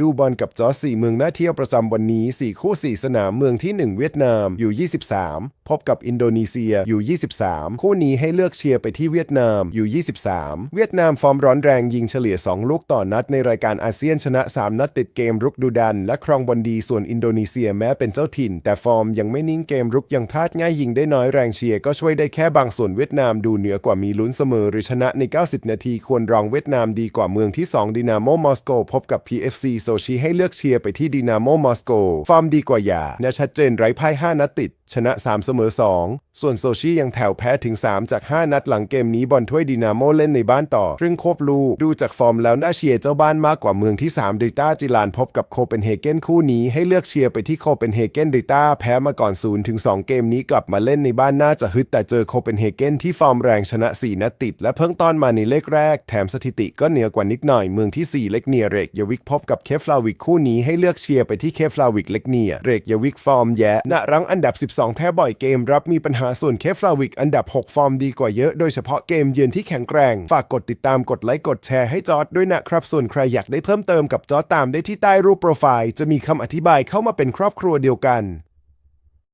ดูบอลกับจอสี่เมืองน่าเที่ยวประจำวันนี้ 4 คู่ 4 สนามเมืองที่ 1 เวียดนามอยู่ 23 พบกับอินโดนีเซียอยู่ 23 คู่นี้ให้เลือกเชียร์ไปที่เวียดนามอยู่ 23 เวียดนามฟอร์มร้อนแรงยิงเฉลี่ย 2 ลูกต่อนัดในรายการอาเซียนชนะ 3 นัดติดเกมรุกดุดัน และครองบอลดีส่วนอินโดนีเซียแม้เป็นเจ้าถิ่น แต่ฟอร์มยังไม่นิ่งเกมรุกยังพลาดง่ายยิงได้น้อยแรงเชียร์ก็ช่วยได้แค่บางส่วนเวียดนามดูเหนือกว่ามีลุ้นเสมอหรือชนะใน 90 นาทีควรรองเวียดนามดีกว่าเมืองที่ 2 ดินาโมมอสโกพบกับ PFC โซชีให้เลือกเชียร์ไปที่ดินาโมมอสโกฟอร์มดีกว่าอย่าแนชัดเจนไร้พ่าย5นัดติด ชนะ 3 เสมอ 2 ส่วนโซชียังแถวแพ้ถึง 3 จาก 5 นัดหลังเกมนี้บอลถ้วยดินาโมเล่นในบ้านต่อครึ่งควบลูดูจากฟอร์มแล้วน่าเชียร์เจ้าบ้านมากกว่าเมืองที่ 3 ดิต้าจิลานพบกับโคเปนเฮเกนคู่นี้ให้เลือกเชียร์ไปที่โคเปนเฮเกนดิต้าแพ้มาก่อน0ถึง2เกมนี้กลับมาเล่นในบ้านน่าจะฮึดแต่เจอโคเปนเฮเกนที่ฟอร์มแรงชนะ 4นัดติด และเพิ่งต้อนมาในเลขแรก แถมสถิติก็เหนือกว่านิดหน่อยเมืองที่ 4 เล็กเนียเรกยวิกพบกับเคฟลาวิกคู่นี้ให้เลือกเชียร์ไปที่เคฟลาวิกเล็กเนียเรกยวิกฟอร์มแย่ณรั้งอันดับ 12 แพ้บ่อยเกมรับมีปัญหาส่วนเคฟลาวิกอันดับ 6 ฟอร์มดีกว่าเยอะโดยเฉพาะเกมเยือนที่แข็งแกร่ง ฝากกดติดตามกดไลค์กดแชร์ให้จอร์ดด้วยนะครับ ส่วนใครอยากได้เพิ่มเติมกับจอร์ดตามได้ที่ใต้รูปโปรไฟล์จะมีคำอธิบายเข้ามาเป็นครอบครัวเดียวกัน